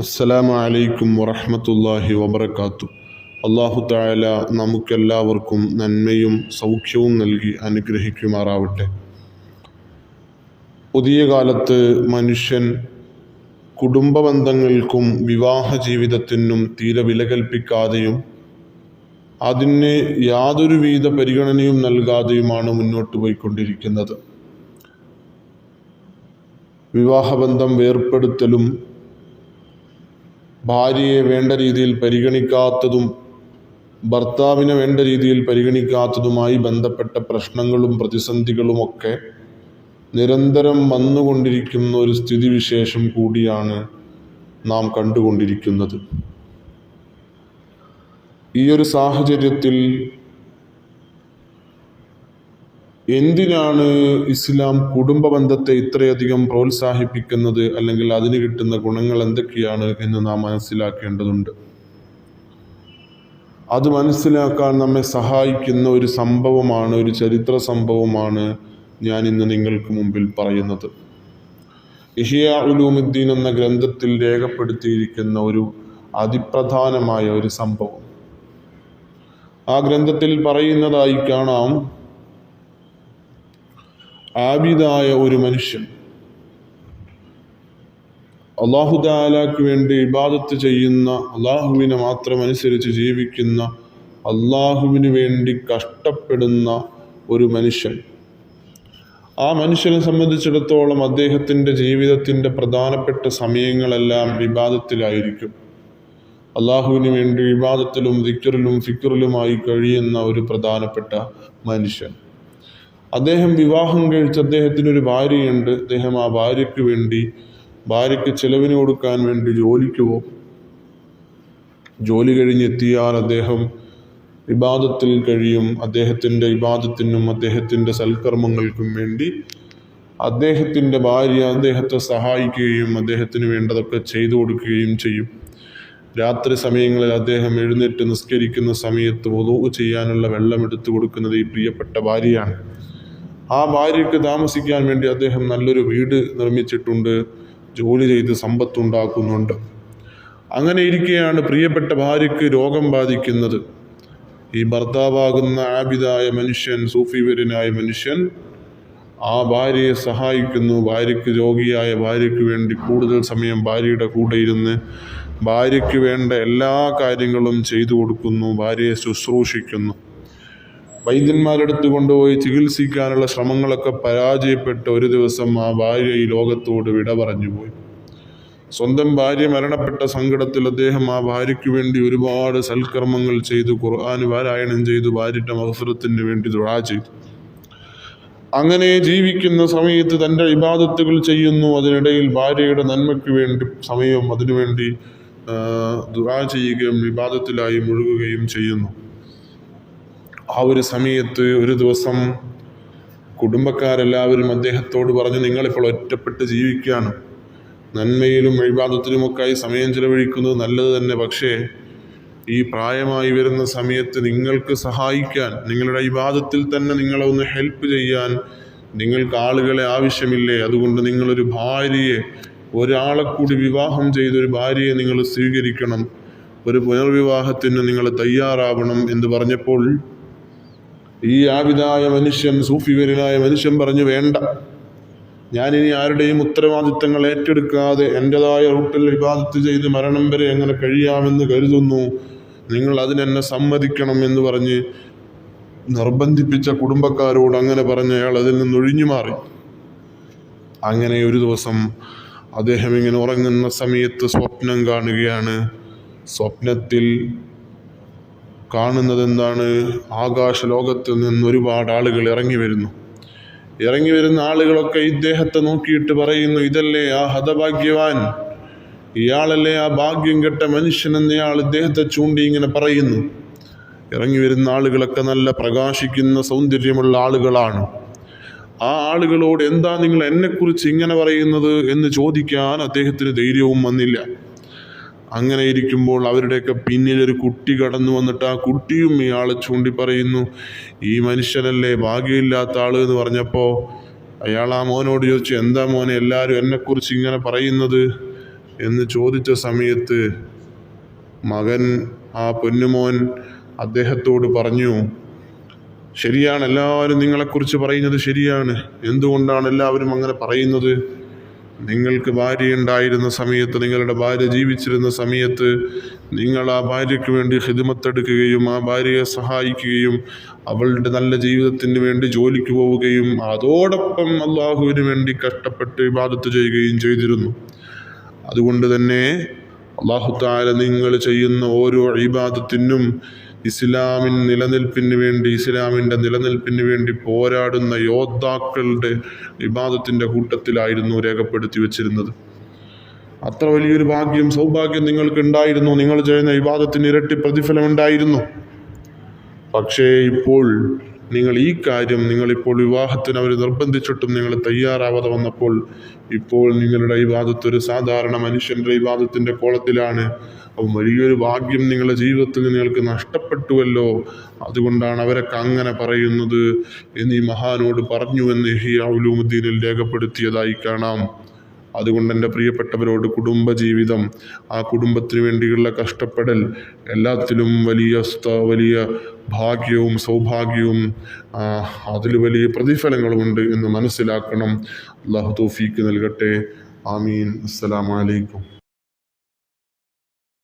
അസ്സലാമു അലൈക്കും വറഹ്മത്തുള്ളാഹി വബർക്കാത്തു അള്ളാഹു താല നമുക്കെല്ലാവർക്കും നന്മയും സൗഖ്യവും നൽകി അനുഗ്രഹിക്കുമാറാവട്ടെ. പുതിയ കാലത്ത് മനുഷ്യൻ കുടുംബ ബന്ധങ്ങൾക്കും വിവാഹ ജീവിതത്തിനും തീരെ വില കൽപ്പിക്കാതെയും അതിന് യാതൊരുവിധ പരിഗണനയും നൽകാതെയുമാണ് മുന്നോട്ട് പോയിക്കൊണ്ടിരിക്കുന്നത്. വിവാഹബന്ധം വേർപ്പെടുത്തലും ഭാര്യയെ വേണ്ട രീതിയിൽ പരിഗണിക്കാത്തതും ഭർത്താവിനെ വേണ്ട രീതിയിൽ പരിഗണിക്കാത്തതുമായി ബന്ധപ്പെട്ട പ്രശ്നങ്ങളും പ്രതിസന്ധികളുമൊക്കെ നിരന്തരം വന്നുകൊണ്ടിരിക്കുന്ന ഒരു സ്ഥിതിവിശേഷം കൂടിയാണ് നാം കണ്ടുകൊണ്ടിരിക്കുന്നത്. ഈ ഒരു സാഹചര്യത്തിൽ എന്തിനാണ് ഇസ്ലാം കുടുംബ ബന്ധത്തെ ഇത്രയധികം പ്രോത്സാഹിപ്പിക്കുന്നത്? അല്ലെങ്കിൽ അതിന് കിട്ടുന്ന ഗുണങ്ങൾ എന്തൊക്കെയാണ് എന്ന് നാം മനസ്സിലാക്കേണ്ടതുണ്ട്. അത് മനസ്സിലാക്കാൻ നമ്മെ സഹായിക്കുന്ന ഒരു സംഭവമാണ് ഒരു ചരിത്ര സംഭവമാണ് ഞാൻ ഇന്ന് നിങ്ങൾക്ക് മുമ്പിൽ പറയുന്നത്. ഇഹിയ ഉലൂമുദ്ദീൻ എന്ന ഗ്രന്ഥത്തിൽ രേഖപ്പെടുത്തിയിരിക്കുന്ന ഒരു അതിപ്രധാനമായ ഒരു സംഭവം. ആ ഗ്രന്ഥത്തിൽ പറയുന്നതായി കാണാം ആബിദായ ഒരു മനുഷ്യൻ. അള്ളാഹുദാലാക്ക് വേണ്ടി ഇബാദത്ത് ചെയ്യുന്ന അള്ളാഹുവിനെ മാത്രം അനുസരിച്ച് ജീവിക്കുന്ന അള്ളാഹുവിന് വേണ്ടി കഷ്ടപ്പെടുന്ന ഒരു മനുഷ്യൻ. ആ മനുഷ്യനെ സംബന്ധിച്ചിടത്തോളം അദ്ദേഹത്തിന്റെ ജീവിതത്തിന്റെ പ്രധാനപ്പെട്ട സമയങ്ങളെല്ലാം വിവാദത്തിലായിരിക്കും അള്ളാഹുവിന് വേണ്ടി വിവാദത്തിലും ദിക്റിലും ഫിക്കറിലുമായി കഴിയുന്ന ഒരു പ്രധാനപ്പെട്ട മനുഷ്യൻ. അദ്ദേഹം വിവാഹം കഴിച്ച് അദ്ദേഹത്തിന് ഒരു ഭാര്യയുണ്ട്. അദ്ദേഹം ആ ഭാര്യയ്ക്ക് വേണ്ടി ഭാര്യയ്ക്ക് ചെലവിന് കൊടുക്കാൻ വേണ്ടി ജോലിക്ക് പോകും. ജോലി കഴിഞ്ഞെത്തിയാൽ അദ്ദേഹം വിവാദത്തിൽ കഴിയും. അദ്ദേഹത്തിന്റെ വിവാദത്തിനും അദ്ദേഹത്തിന്റെ സൽക്കർമ്മങ്ങൾക്കും വേണ്ടി അദ്ദേഹത്തിന്റെ ഭാര്യ അദ്ദേഹത്തെ സഹായിക്കുകയും അദ്ദേഹത്തിന് വേണ്ടതൊക്കെ ചെയ്തു കൊടുക്കുകയും ചെയ്യും. രാത്രി സമയങ്ങളിൽ അദ്ദേഹം എഴുന്നേറ്റ് നിസ്കരിക്കുന്ന സമയത്ത് ഒതുവ് ചെയ്യാനുള്ള വെള്ളം എടുത്തു കൊടുക്കുന്നത് ഈ പ്രിയപ്പെട്ട ഭാര്യയാണ്. ആ ഭാര്യയ്ക്ക് താമസിക്കാൻ വേണ്ടി അദ്ദേഹം നല്ലൊരു വീട് നിർമ്മിച്ചിട്ടുണ്ട് ജോലി ചെയ്ത് സമ്പത്തുണ്ടാക്കുന്നുണ്ട്. അങ്ങനെ ഇരിക്കെയാണ് പ്രിയപ്പെട്ട ഭാര്യയ്ക്ക് രോഗം ബാധിക്കുന്നത്. ഈ ഭർത്താവാകുന്ന ആബിദായ മനുഷ്യൻ സൂഫിവരനായ മനുഷ്യൻ ആ ഭാര്യയെ സഹായിക്കുന്നു. ഭാര്യയ്ക്ക് രോഗിയായ ഭാര്യയ്ക്ക് വേണ്ടി കൂടുതൽ സമയം ഭാര്യയുടെ കൂടെ ഇരുന്ന് ഭാര്യയ്ക്ക് വേണ്ട എല്ലാ കാര്യങ്ങളും ചെയ്തു കൊടുക്കുന്നു ഭാര്യയെ ശുശ്രൂഷിക്കുന്നു. വൈദ്യന്മാരെടുത്ത് കൊണ്ടുപോയി ചികിത്സിക്കാനുള്ള ശ്രമങ്ങളൊക്കെ പരാജയപ്പെട്ട് ഒരു ദിവസം ആ ഭാര്യ ഈ ലോകത്തോട് വിട പറഞ്ഞു പോയി. സ്വന്തം ഭാര്യ മരണപ്പെട്ട സങ്കടത്തിൽ അദ്ദേഹം ആ ഭാര്യയ്ക്ക് വേണ്ടി ഒരുപാട് സൽക്കർമ്മങ്ങൾ ചെയ്തു ഖുർആൻ പാരായണം ചെയ്തു ഭാര്യയുടെ മഹസുരത്തിന് വേണ്ടി ദുഴ ചെയ്തു. അങ്ങനെ ജീവിക്കുന്ന സമയത്ത് തന്റെ ഇബാദത്തുകൾ ചെയ്യുന്നു അതിനിടയിൽ ഭാര്യയുടെ നന്മയ്ക്ക് വേണ്ടി സമയം അതിനുവേണ്ടി ദുഴ ചെയ്യുകയും വിവാദത്തിലായി മുഴുകുകയും ചെയ്യുന്നു. ആ ഒരു സമയത്ത് ഒരു ദിവസം കുടുംബക്കാരെല്ലാവരും അദ്ദേഹത്തോട് പറഞ്ഞു നിങ്ങളിപ്പോൾ ഒറ്റപ്പെട്ട് ജീവിക്കുകയാണ് നന്മയിലും വിവാദത്തിലുമൊക്കെയായി സമയം ചെലവഴിക്കുന്നത് നല്ലത് തന്നെ. പക്ഷേ ഈ പ്രായമായി വരുന്ന സമയത്ത് നിങ്ങൾക്ക് സഹായിക്കാൻ നിങ്ങളുടെ വിവാദത്തിൽ തന്നെ നിങ്ങളെ ഒന്ന് ഹെൽപ്പ് ചെയ്യാൻ നിങ്ങൾക്ക് ആളുകളെ ആവശ്യമില്ലേ? അതുകൊണ്ട് നിങ്ങളൊരു ഭാര്യയെ ഒരാളെ കൂടി വിവാഹം ചെയ്തൊരു ഭാര്യയെ നിങ്ങൾ സ്വീകരിക്കണം. ഒരു പുനർവിവാഹത്തിന് നിങ്ങൾ തയ്യാറാവണം എന്ന് പറഞ്ഞപ്പോൾ ഈ ആവിതായ മനുഷ്യൻ സൂഫിവരനായ മനുഷ്യൻ പറഞ്ഞു വേണ്ട. ഞാനിനി ആരുടെയും ഉത്തരവാദിത്തങ്ങൾ ഏറ്റെടുക്കാതെ എന്റെതായ റൂട്ടിൽ വിവാദത്ത് ചെയ്ത് മരണം വരെ എങ്ങനെ കഴിയാമെന്ന് കരുതുന്നു? നിങ്ങൾ അതിനെന്നെ സമ്മതിക്കണം എന്ന് പറഞ്ഞ് നിർബന്ധിപ്പിച്ച കുടുംബക്കാരോട് അങ്ങനെ പറഞ്ഞ അയാൾ അതിൽ നിന്ന് ഒഴിഞ്ഞു മാറി. അങ്ങനെ ഒരു ദിവസം അദ്ദേഹം ഇങ്ങനെ ഉറങ്ങുന്ന സമയത്ത് സ്വപ്നം കാണുകയാണ്. സ്വപ്നത്തിൽ കാണുന്നത് എന്താണ്? ആകാശ ലോകത്തിൽ നിന്ന് ഒരുപാട് ആളുകൾ ഇറങ്ങി വരുന്നു. ഇറങ്ങി വരുന്ന ആളുകളൊക്കെ ഇദ്ദേഹത്തെ നോക്കിയിട്ട് പറയുന്നു ഇതല്ലേ ആ ഹതഭാഗ്യവാൻ? ഇയാളല്ലേ ആ ഭാഗ്യം കെട്ട മനുഷ്യൻ എന്നയാൾ ഇദ്ദേഹത്തെ ചൂണ്ടി ഇങ്ങനെ പറയുന്നു. ഇറങ്ങി വരുന്ന ആളുകളൊക്കെ നല്ല പ്രകാശിക്കുന്ന സൗന്ദര്യമുള്ള ആളുകളാണ്. ആ ആളുകളോട് എന്താ നിങ്ങൾ എന്നെക്കുറിച്ച് ഇങ്ങനെ പറയുന്നത്? എന്ന് ചോദിക്കാൻ അദ്ദേഹത്തിന് ധൈര്യവും വന്നില്ല. അങ്ങനെ ഇരിക്കുമ്പോൾ അവരുടെയൊക്കെ പിന്നിൽ ഒരു കുട്ടി കടന്നു വന്നിട്ട് ആ കുട്ടിയും ഇയാളെ ചൂണ്ടി പറയുന്നു ഈ മനുഷ്യനല്ലേ ഭാഗ്യമില്ലാത്ത ആൾ എന്ന് പറഞ്ഞപ്പോൾ അയാൾ ആ മോനോട് ചോദിച്ചു എന്താ മോനെ എല്ലാവരും എന്നെക്കുറിച്ച് ഇങ്ങനെ പറയുന്നത്? എന്ന് ചോദിച്ച സമയത്ത് മകൻ ആ പൊന്നുമോൻ അദ്ദേഹത്തോട് പറഞ്ഞു ശരിയാണ് എല്ലാവരും നിങ്ങളെക്കുറിച്ച് പറയുന്നത് ശരിയാണ്. എന്തുകൊണ്ടാണ് എല്ലാവരും അങ്ങനെ പറയുന്നത്? നിങ്ങൾക്ക് ഭാര്യ ഉണ്ടായിരുന്ന സമയത്ത് നിങ്ങളുടെ ഭാര്യ ജീവിച്ചിരുന്ന സമയത്ത് നിങ്ങൾ ആ ഭാര്യയ്ക്ക് വേണ്ടി ഹിദമത്തെടുക്കുകയും ആ ഭാര്യയെ സഹായിക്കുകയും അവളുടെ നല്ല ജീവിതത്തിന് വേണ്ടി ജോലിക്ക് പോവുകയും അതോടൊപ്പം അള്ളാഹുവിന് വേണ്ടി കഷ്ടപ്പെട്ട് ഇബാദത്ത് ചെയ്യുകയും ചെയ്തിരുന്നു. അതുകൊണ്ട് തന്നെ അള്ളാഹു താല നിങ്ങൾ ചെയ്യുന്ന ഓരോ ഇബാദത്തിനും ഇസ്ലാമിൻ നിലനിൽപ്പിന് വേണ്ടി ഇസ്ലാമിന്റെ നിലനിൽപ്പിന് വേണ്ടി പോരാടുന്ന യോദ്ധാക്കളുടെ വിവാദത്തിന്റെ കൂട്ടത്തിലായിരുന്നു രേഖപ്പെടുത്തി വച്ചിരുന്നത്. അത്ര വലിയൊരു ഭാഗ്യം സൗഭാഗ്യം നിങ്ങൾക്ക് ഉണ്ടായിരുന്നു നിങ്ങൾ ചെയ്യുന്ന വിവാദത്തിന് ഇരട്ടി പ്രതിഫലം ഉണ്ടായിരുന്നു പക്ഷേ ഇപ്പോൾ നിങ്ങൾ ഈ കാര്യം നിങ്ങളിപ്പോൾ വിവാഹത്തിന് അവർ നിർബന്ധിച്ചിട്ടും നിങ്ങൾ തയ്യാറാവാതെ വന്നപ്പോൾ ഇപ്പോൾ നിങ്ങളുടെ ഇബാദത്ത് ഒരു സാധാരണ മനുഷ്യന്റെ ഇബാദത്തിന്റെ കോളത്തിലാണ്. അപ്പം വലിയൊരു ഭാഗ്യം നിങ്ങളുടെ ജീവിതത്തിൽ നിങ്ങൾക്ക് നഷ്ടപ്പെട്ടുവല്ലോ. അതുകൊണ്ടാണ് അവരൊക്കെ അങ്ങനെ പറയുന്നത്. എന്ന് ഈ മഹാനോട് പറഞ്ഞു എന്ന് ഹിയാവുലൂമുദ്ദീനിൽ രേഖപ്പെടുത്തിയതായി കാണാം. അതുകൊണ്ട് എന്റെ പ്രിയപ്പെട്ടവരോട് കുടുംബജീവിതം ആ കുടുംബത്തിന് വേണ്ടിയുള്ള കഷ്ടപ്പെടൽ എല്ലാത്തിലും വലിയ വലിയ ഭാഗ്യവും സൗഭാഗ്യവും അതിൽ വലിയ പ്രതിഫലങ്ങളുമുണ്ട് എന്ന് മനസ്സിലാക്കണം. അള്ളാഹു തോഫീക്ക് നൽകട്ടെ. ആമീൻ. അസ്സലാമലൈക്കും